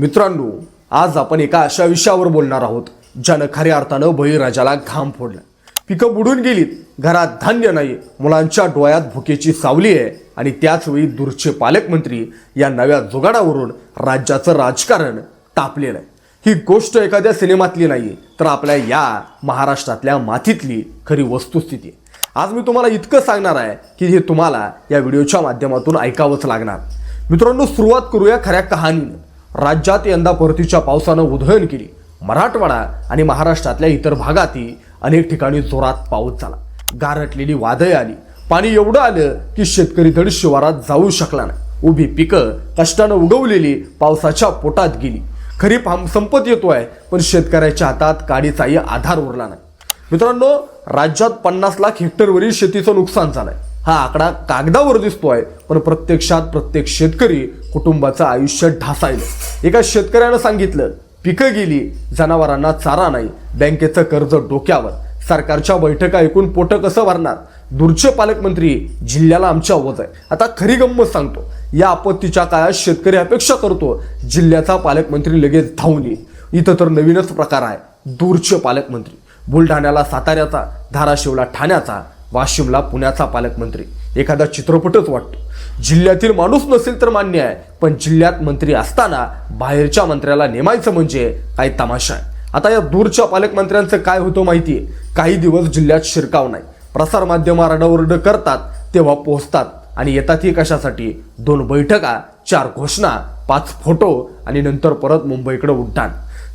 मित्रांनो आज आपण एका अशा विषयावर बोलणार आहोत ज्यानं खऱ्या अर्थानं बळीराजाला घाम फोडला. पिकं बुडून गेलीत घरात धान्य नाही मुलांच्या डोळ्यात भुकेची सावली आहे आणि त्याचवेळी दूरचे पालकमंत्री या नव्या जुगाडावरून राज्याचं राजकारण तापलेलं आहे. ही गोष्ट एखाद्या सिनेमातली नाही तर आपल्या या महाराष्ट्रातल्या मातीतली खरी वस्तुस्थिती आहे. आज मी तुम्हाला इतकं सांगणार आहे की हे तुम्हाला या व्हिडिओच्या माध्यमातून ऐकावंच लागणार. मित्रांनो सुरुवात करूया खऱ्या कहाणीनं. राज्यात यंदा परतीच्या पावसानं उधळण केली. मराठवाडा आणि महाराष्ट्रातल्या इतर भागातही अनेक ठिकाणी जोरात पाऊस झाला. गारटलेली वादळे आली. पाणी एवढं आलं की शेतकरी धड शिवारात जाऊ शकला नाही. उभी पिकं कष्टानं उगवलेली पावसाच्या पोटात गेली. खरीप हम संपत येतोय पण शेतकऱ्याच्या हातात काडीचाही आधार उरला नाही. मित्रांनो राज्यात पन्नास लाख हेक्टरवरील शेतीचं नुकसान झालंय. हा आकडा कागदावर दिसतोय पण प्रत्यक्षात प्रत्येक शेतकरी कुटुंबाचं आयुष्य ढासायलं. एका शेतकऱ्यानं सांगितलं पिकं गेली जनावरांना चारा नाही बँकेचं कर्ज डोक्यावर. सरकारच्या बैठका ऐकून पोटं कसं भरणार? दूरचे पालकमंत्री जिल्ह्याला आमच्या आवाज आहे. आता खरी गंमत सांगतो या आपत्तीच्या काळात शेतकरी अपेक्षा करतो जिल्ह्याचा पालकमंत्री लगेच धावून येईल. इथं तर नवीनच प्रकार आहे दूरचे पालकमंत्री. बुलढाण्याला साताऱ्याचा धाराशिवला ठाण्याचा वाशिमला पुण्याचा पालकमंत्री. एखादा चित्रपटच वाटतो. जिल्ह्यातील माणूस नसेल तर मान्य आहे पण जिल्ह्यात मंत्री असताना बाहेरच्या मंत्र्याला नेमायचं म्हणजे काय तमाशा आहे? आता या दूरच्या पालकमंत्र्यांचं काय होतं माहिती आहे काही दिवस जिल्ह्यात शिरकाव नाही. प्रसारमाध्यम माध्यम करतात तेव्हा पोहोचतात आणि येतात ही कशासाठी? दोन बैठका चार घोषणा पाच फोटो आणि नंतर परत मुंबईकडे उड्डाण.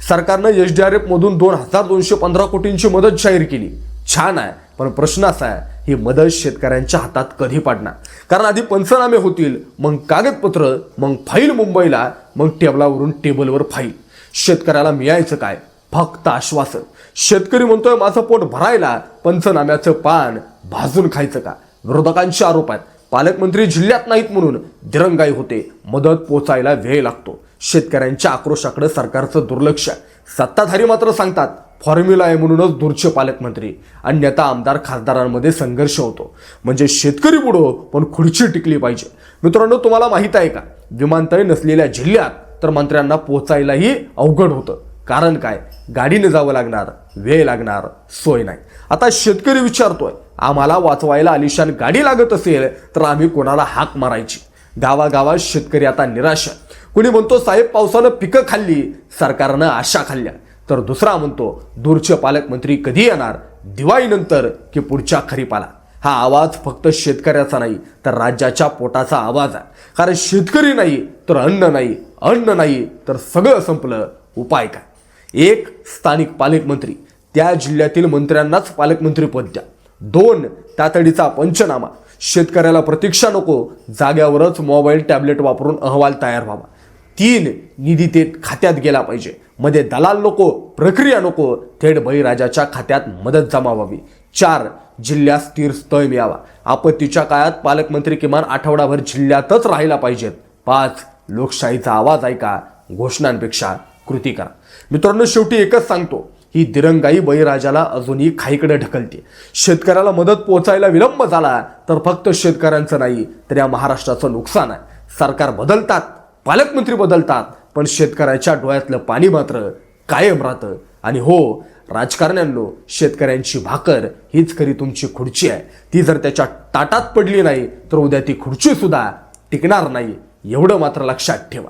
सरकारनं एच डी आर एफ मधून दोन हजार दोनशे पंधरा कोटींची मदत जाहीर केली. छान आहे. पण प्रश्न असा आहे ही मदत शेतकऱ्यांच्या हातात कधी पडणार? कारण आधी पंचनामे होतील मग कागदपत्र मग फाईल मुंबईला मग टेबलावरून टेबलवर फाईल. शेतकऱ्याला मिळायचं काय? फक्त आश्वासन. शेतकरी म्हणतोय माझं पोट भरायला पंचनाम्याचं पान भाजून खायचं का? विरोधकांचे आरोप आहेत. पालकमंत्री जिल्ह्यात नाहीत म्हणून दिरंगाई होते. मदत पोचायला वेळ लागतो. शेतकऱ्यांच्या आक्रोशाकडे सरकारचं दुर्लक्ष. आहे सत्ताधारी मात्र सांगतात फॉर्म्युला आहे म्हणूनच दूरचे पालकमंत्री. अन्यथा आमदार खासदारांमध्ये संघर्ष होतो. म्हणजे शेतकरी बुडो पण खुर्ची टिकली पाहिजे. मित्रांनो तुम्हाला माहीत आहे का? विमानतळ नसलेल्या जिल्ह्यात तर मंत्र्यांना पोचायलाही अवघड होतं. कारण काय? गाडीने जावं लागणार वेळ लागणार सोय नाही. आता शेतकरी विचारतोय आम्हाला वाचवायला आलिशान गाडी लागत असेल तर आम्ही कोणाला हाक मारायची? गावागावात शेतकरी आता निराश आहे. कुणी म्हणतो साहेब पावसानं पिकं खाल्ली सरकारनं आशा खाल्ल्या. तर दुसरा म्हणतो दूरचे पालकमंत्री कधी येणार? दिवाळीनंतर की पुढच्या खरीपाला? हा आवाज फक्त शेतकऱ्याचा नाही तर राज्याच्या पोटाचा आवाज आहे. कारण शेतकरी नाही तर अन्न नाही अन्न नाही तर सगळं संपलं उपाय काय? एक स्थानिक पालकमंत्री. त्या जिल्ह्यातील मंत्र्यांनाच पालकमंत्रीपद द्या. दोन तातडीचा पंचनामा. शेतकऱ्याला प्रतीक्षा नको जाग्यावरच मोबाईल टॅबलेट वापरून अहवाल तयार व्हावा. तीन निधी ते खात्यात गेला पाहिजे. मध्ये दलाल नको प्रक्रिया नको थेट बळीराजाच्या खात्यात मदत जमा व्हावी चार जिल्ह्यात स्थिर स्थळ मिळावा. आपत्तीच्या काळात पालकमंत्री किमान आठवडाभर जिल्ह्यातच राहायला पाहिजेत. पाच लोकशाहीचा आवाज ऐका. घोषणांपेक्षा कृती करा. मित्रांनो शेवटी एकच सांगतो ही दिरंगाई बळीराजाला अजूनही खाईकडे ढकलते. शेतकऱ्याला मदत पोहोचायला विलंब झाला तर फक्त शेतकऱ्यांचं नाही तर या महाराष्ट्राचं नुकसान आहे. सरकार बदलतात पालकमंत्री बदलतात पण शेतकऱ्याच्या डोळ्यातलं पाणी मात्र कायम राहतं. आणि हो राजकारण्यांनो शेतकऱ्यांची भाकर हीच खरी तुमची खुर्ची आहे. ती जर त्याच्या ताटात पडली नाही तर उद्या ती खुर्ची सुद्धा टिकणार नाही. एवढं मात्र लक्षात ठेवा.